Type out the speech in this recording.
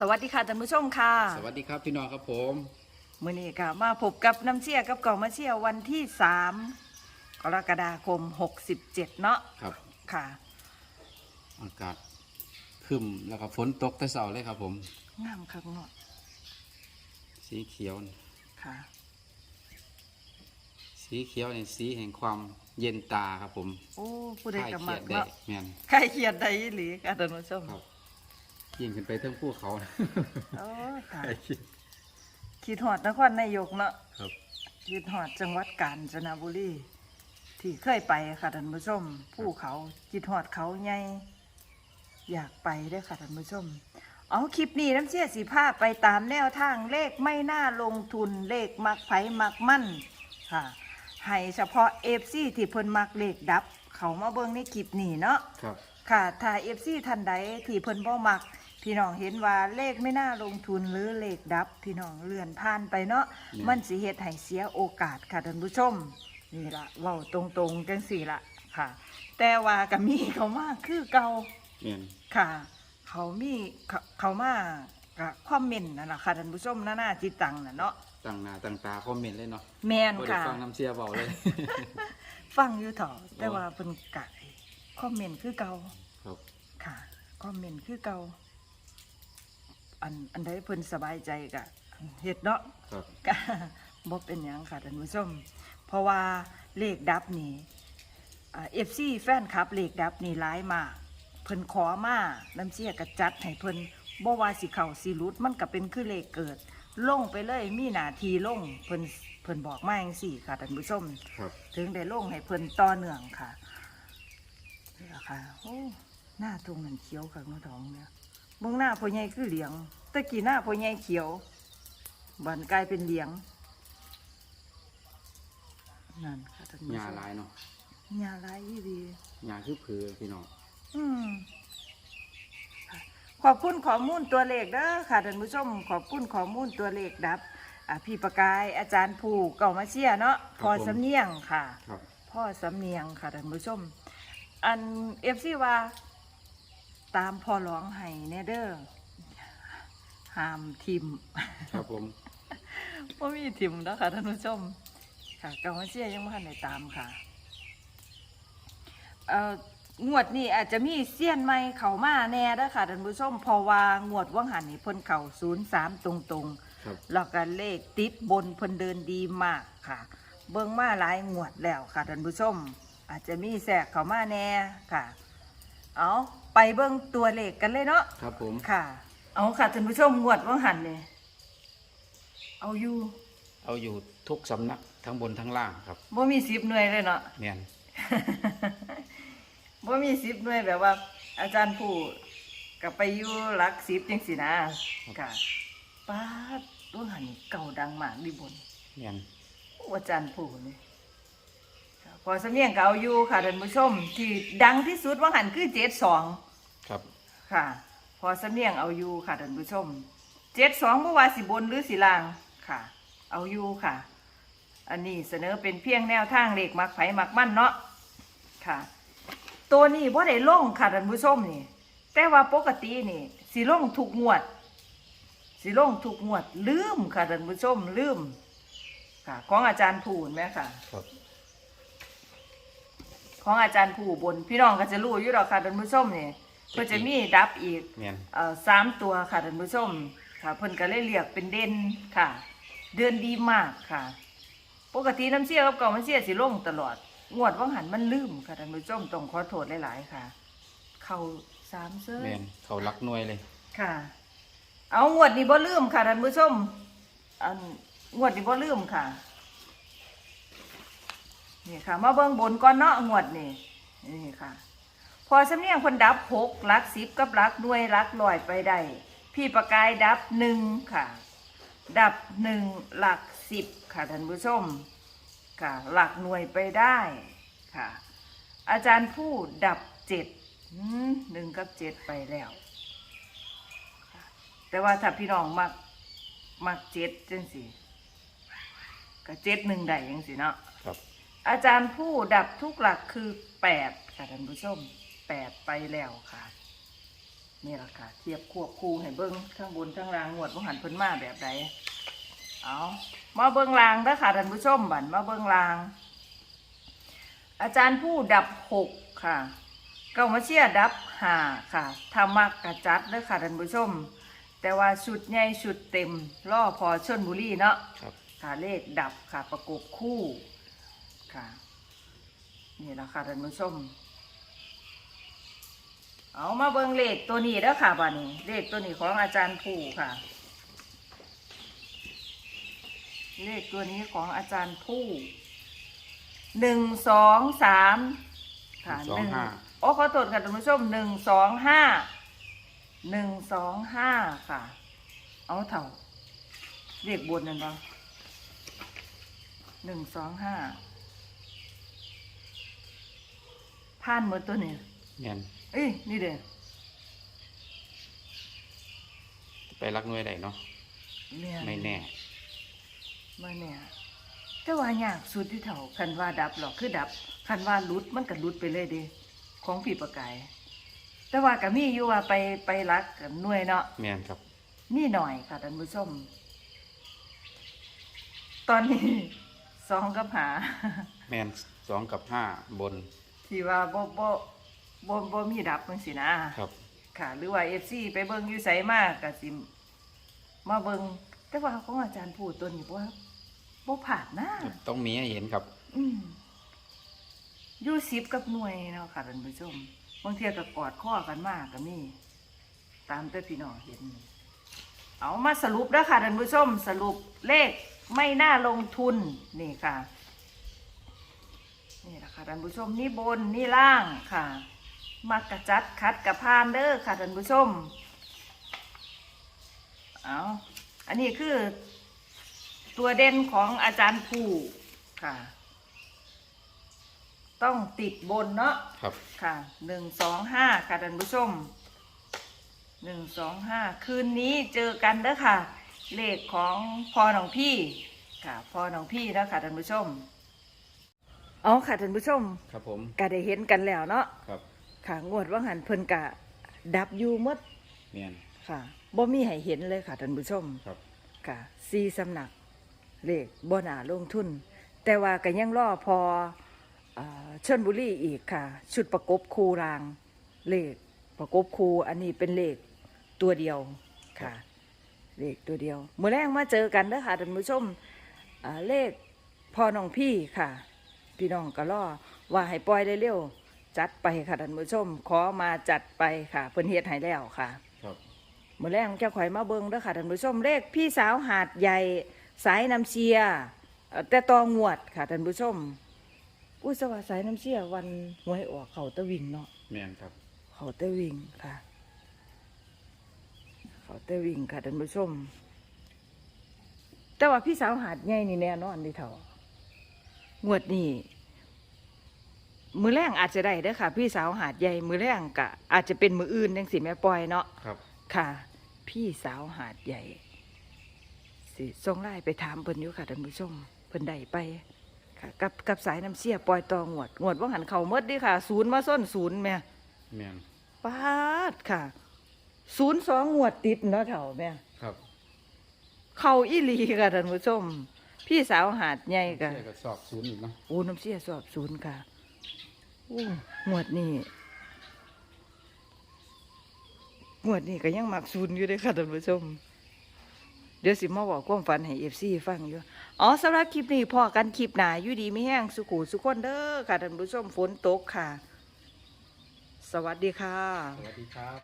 สวัสดีค่ะท่านผู้ชมค่ะ สวัสดีครับพี่น้องครับผมมื่อนี้ค่ะมาพบกับน้ำเชี่ยกับเก่ามาเชี่ยวันที่สามกรกฎาคมหกสิบเจ็ดเนาะครับ ค่ะ อากาศครึมแล้วก็ฝนตกแต่เช้าเลยครับผม งามคักเนาะสีเขียวนี่ค่ะ สีเขียวนี่สีแห่งความเย็นตาครับผมโอ้ผู้ใดคลายกับเคมัรียกดได้เนาะแม่นใครเขียดใดอีหลีค่ะท่านผู้ชมครับ ยิ่งขึ้นไปเทั้งภูเขานะโอ้ค่ะคลายเครียดขีดหอดนครนายกเนาะครับ ขีดหอดจังหวัดกาญจนบุรี ที่เคยไปค่ะท่านผู้ชมภูเขาขีดหอดเขาใหญ่อยากไปเด้วยค่ะท่านผู้ชม เอาคลิปนี้น้ำเชี่ยสีผ้าไปตามแนวทางเลขไม่น่าลงทุนเลขมักไผมักมั่นค่ะ ให้เฉพาะเอฟซีที่เพิ่นมักเลขดับ เขามาเบิ่งในคลิปนี้เนาะครับ ค่ะถ้าเอฟซีท่านใดที่เพิ่นบ่มัก พี่น้องเห็นว่าเลขไม่น่าลงทุนหรือเลขดับ พี่น้องเลื่อนผ่านไปเนาะมันสิเฮ็ดให้เสียโอกาสค่ะท่านผู้ชม นี่ละเว้าตรงๆจังสี่ละค่ะ แต่ว่าก็มีเขามาคือเก่า แม่นค่ะ เขามีเขาเขามากับคอมเมนต์นั่นแหละค่ะท่านผู้ชมหน้าหน้าจิตตังน่ะเนาะตั้งหน้าตั้งตาคอมเมนต์เลยเนาะแมนบ่ได้ค่ะ ฟังน้ำเชียร์เบาเลย ฟังอยู่เถอะแต่ว่าเป็นกะคอมเมนต์คือเก่าครับค่ะ คอมเมนต์คือเก่า อันอันใดเพิ่นสบายใจกะเฮ็ดเนาะครับ ก็บ่เป็นหยังค่ะท่านผู้ชม เพราะว่าเลขดับนี่เอฟซีแฟนคลับเลขดับนี่ร้ายมากเพิ่นขอมาน้ำเชี่ยกระจัดให้เพิ่นบ่ว่าสิเข้าสิหลุดมันก็เป็นคือเลขเกิดลงไปเลยมีหน้าทีลงเพิ่นเพิ่นบอกมาจังซี่ค่ะท่านผู้ชม ครับ ถึงได้ลงให้เพิ่นต่อเนื่องค่ะนี่ล่ะค่ะโอ้หน้าตรงนั้นเขียวค่ะน้องทองเนี่ย เบื้องหน้าพ่อใหญ่คือเหลียงตะกี้หน้าพ่อใหญ่เขียวบันกลายเป็นเหลียงนั่นค่ะท่านผู้หชญ้ามหลายเนาะหญ้าหลายอีดีหญ้าคือผือพี่น้อง อืมค่ะขอบคุณข้อมูลตัวเลขเด้อค่ะท่านผู้ชม ขอบคุณข้อมูลตัวเลขดับอ่าพี่ประกายอาจารย์ผูกเก่ามาเชียร์เนาะพอสำเนียงค่ะ ครับ พ่อสำเนียงค่ะท่านผู้ชม อันเอฟซีว่า ตามพ่อร้องไห้แน่เด้อห้ามทิมครับผมว่ามีทิมแล้วค่ะท่านผู้ชม ค่ะกองเชียยังไม่ทันได้ตามค่ะเอ่องวดนี้อาจจะมีเสี้ยนไม่เขามาแน่เด้อค่ะท่านผู้ชมเพราะว่างวดว่างหันนี่เพิ่นเข่าศูนย์สามตรงๆครับแล้วก็เลขติดบนเพิ่นเดินดีมากค่ะ เบิ่งมาหลายงวดแล้วค่ะท่านผู้ชม อาจจะมีแทรกเข้ามาแน่ค่ะ เอาไปเบิ่งตัวเลขกันเลยเนาะครับผม ค่ะ เอาค่ะท่านผู้ชมงวดว่างหันนี่เอาอยู่เอาอยู่ทุกสำนักทั้งบนทั้งล่างครับบ่มีสิบหน่วยเลยเนาะแม่นบ่มีสิบหน่วยแบบว่า อาจารย์ผู้กับไปอยู่หลักสิบจังสินะค่ะป้าดว่างหันนี่เก่าดังมากดิบนแม่นอาจารย์ผู้นี่ค่ะ พอสำเนียงก็เอาอยู่ค่ะท่านผู้ชม ที่ดังที่สุดว่าหันคือเจ็ดสองครับ ค่ะ พอสำเนียงเอาอยู่ค่ะท่านผู้ชมเจ็ดสองเมื่อวานสิบนหรือสิลางค่ะ เอาอยู่ค่ะ อันนี้เสนอเป็นเพียงแนวทางเลขมักไผมักมั่นเนาะค่ะ ตัวนี้ว่าได้ลงค่ะท่านผู้ชมนี่ แต่ว่าปกตินี่สิลงถูกงวดสิลงถูกงวดลืมค่ะท่านผู้ชมลืมค่ะ ของอาจารย์ผูนไหมค่ะ ครับ ของอาจารย์ผู้บนพี่น้องก็จะรู้อยู่หรอกค่ะท่านผู้ชมนี่เพื่อจะมีดับอีกแม่นเอ่อสามตัวค่ะท่านผู้ชมค่ะเพิ่นก็เลยเรียกเป็นเด่นค่ะ เดือนดีมากค่ะ ปกติน้ำเชี่ยกับเก่ามันเชี่ยสิลงตลอด งวดว่างหันมันลืมค่ะท่านผู้ชมต้องขอโทษหลายๆค่ะ เข้าสามเสื้อ แม่นเขารักหน่วยเลย ค่ะ เอางวดนี้บ่ลืมค่ะท่านผู้ชมอันงวดนี้บ่ลืมค่ะ นี่ค่ะ มาเบิ่งบนก่อนเนาะงวดนี่นี่ค่ะ พอสำเนียงคนดับหกลักสิบกับลักหน่วยลักลอยไปได้พี่ประกายดับหนึ่งค่ะ ดับหนึ่งหลักสิบค่ะท่านผู้ชมค่ะ หลักหน่วยไปได้ค่ะ อาจารย์ผู้ดับเจ็ดหนึ่งกับเจ็ดไปแล้ว แต่ว่าถ้าพี่น้องมักมักเจ็ดจังสิก็เจ็ดหนึ่งได้จังสิเนาะครับ อาจารย์ผู้ดับทุกหลักคือแปดค่ะท่านผู้ชมแปดไปแล้วค่ะนี่แหละค่ะ เทียบควบคู่ให้เบิ้งทั้งบนทั้งล่างงวดบ่หันเพิ่นมาแบบใดเอามาเบิ้งล่างเด้อค่ะท่านผู้ชมบัดมาเบิ้งล่าง อาจารย์ผู้ดับหกค่ะเก้ามาเชียร์ดับห้าค่ะถ้ามักกระจัดเด้อค่ะท่านผู้ชม แต่ว่าชุดใหญ่ชุดเต็มล่อพอชนบุรีเนาะครับค่ะเลขดับค่ะประกบคู่ ค่ะ นี่แหละค่ะท่านผู้ชม เอามาเบิ่งเลขตัวนี้แล้วค่ะบัดนี้ เลขตัวนี้ของอาจารย์ผู้ค่ะ เลขตัวนี้ของอาจารย์ผู้หนึ่งสองสามค่ะสองห้าโอ้ขอโทษค่ะท่านผู้ชมหนึ่งสองห้าหนึ่งสองห้าค่ะ เอาเถ่าเลขบนนั่นปะหนึ่งสองห้า ผ่านหมดตัวนี้แม่นเอ้ยนี่เด้ไปรักหน่วยได้เนาะเนี่ยไม่แน่มาเนี่ยแต่ว่ายากสุดที่เท่าคันว่าดับหรอกคือดับคันว่าหลุดมันก็หลุดไปเลยเด้ของผีประกาย แต่ว่าก็มีอยู่ว่าไปไปรักกับหน่วยเนาะแม่นครับมีหน่อยค่ะท่านผู้ชม ตอนนี้สองกับหา แม่นสองกับห้าบน ที่ว่าบ่บ่บ่บ่มีดับจังซี่นะครับ ค่ะ หรือว่า FC ไปเบิ่งอยู่ไสมากก็สิมาเบิ่งแต่ว่าของอาจารย์พูดตัวนี้บ่บ่ผ่านนะต้องมีให้เห็นครับ อืมอยู่สิบกับหน่วยเนาะค่ะท่านผู้ชมบางเทีก็กอดข้อกันมากก็มี ตามแต่พี่น้องเห็น เอามาสรุปแล้วค่ะท่านผู้ชมสรุปเลขไม่น่าลงทุนนี่ค่ะนี่แหละ ค่ะท่านผู้ชมนี่บนนี่ล่างค่ะ มักกระจัดคัดกระพานเด้อค่ะท่านผู้ชม เอาอันนี้คือ ตัวเด่นของอาจารย์ผู้ค่ะ ต้องติดบนเนาะครับ ค่ะหนึ่งสองห้าค่ะท่านผู้ชมหนึ่งสองห้าคืนนี้เจอกันเด้อค่ะ เลขของพ่อหนองพี่ค่ะพ่อหนองพี่แล้วค่ะท่านผู้ชม เอาค่ะท่านผู้ชมครับผมก็ได้เห็นกันแล้วเนาะครับค่ะงวดว่างหันเพิ่นกะดับอยู่หมดแม่นค่ะบ่มีให้เห็นเลยค่ะท่านผู้ชมครับค่ะซีสำนักเลขบ่หนาลงทุน แต่ว่าก็ยังรอพออาชนบุรีอีกค่ะ ชุดประกบคูรางเลขประกบคูอันนี้เป็นเลขตัวเดียวค่ะ เลขตัวเดียวเมื่อแรกมาเจอกันเด้อค่ะท่านผู้ชมอ่าเลขพอน้องพี่ค่ะ พี่น้องก็รอว่าให้ปล่อยได้เร็วจัดไปค่ะท่านผู้ชม ขอมาจัดไปค่ะเพิ่นเฮ็ดให้แล้วค่ะครับมื่อแรกเจ้าข่อยมาเบิงเด้อค่ะท่านผู้ชมเลขพี่สาวหาดใหญ่สายน้ำเชียเอ่อแต่ตองวดค่ะท่านผู้ชมอุ้ยสวัสดิ์สายน้ำเชียวันหวยออกเขาตะวิงเนาะแม่นครับ เขาตะวิงค่ะ เขาตะวิงค่ะท่านผู้ชม แต่ว่าพี่สาวหาดใหญ่นี่แน่นอนเดิเถอะ งวดนี้มือแรงอาจจะได้เด้อค่ะ พี่สาวหาดใหญ่มือแรงกะ อาจจะเป็นมืออื่นจังสิแม่ปล่อยเนาะครับ ค่ะ พี่สาวหาดใหญ่ สิส่งไล่ไปถามเพิ่นอยู่ค่ะท่านผู้ชมเพิ่นได้ไปค่ะ กับกับสายน้ำเสียปล่อยตองวดงวดว่าหันเขาเมดเดิค่ะ ศูนย์มาส้นศูนย์แม่แม่นปาดค่ะ ศูนย์สองงวดติดเนาะเถ่าแม่ครับ เขาอีหลีค่ะท่านผู้ชม พี่สาวหาดใหญ่ค่ะเชื่อก็สอบศูนย์อีกเนาะอูน้ำเสียสอบศูนย์ค่ะอู้งวดนี้งวดนี้ก็ยังมักศูนย์อยู่เด้อค่ะท่านผู้ชม เดี๋ยวสิมาบอกความฝันให้เอฟซีฟังอยู่ อ๋อสำหรับคลิปนี้พอกันคลิปหนาอยู่ดีไม่แห้งสุขูสุขคนเด้อค่ะท่านผู้ชมฝนตกค่ะ สวัสดีค่ะ สวัสดีครับ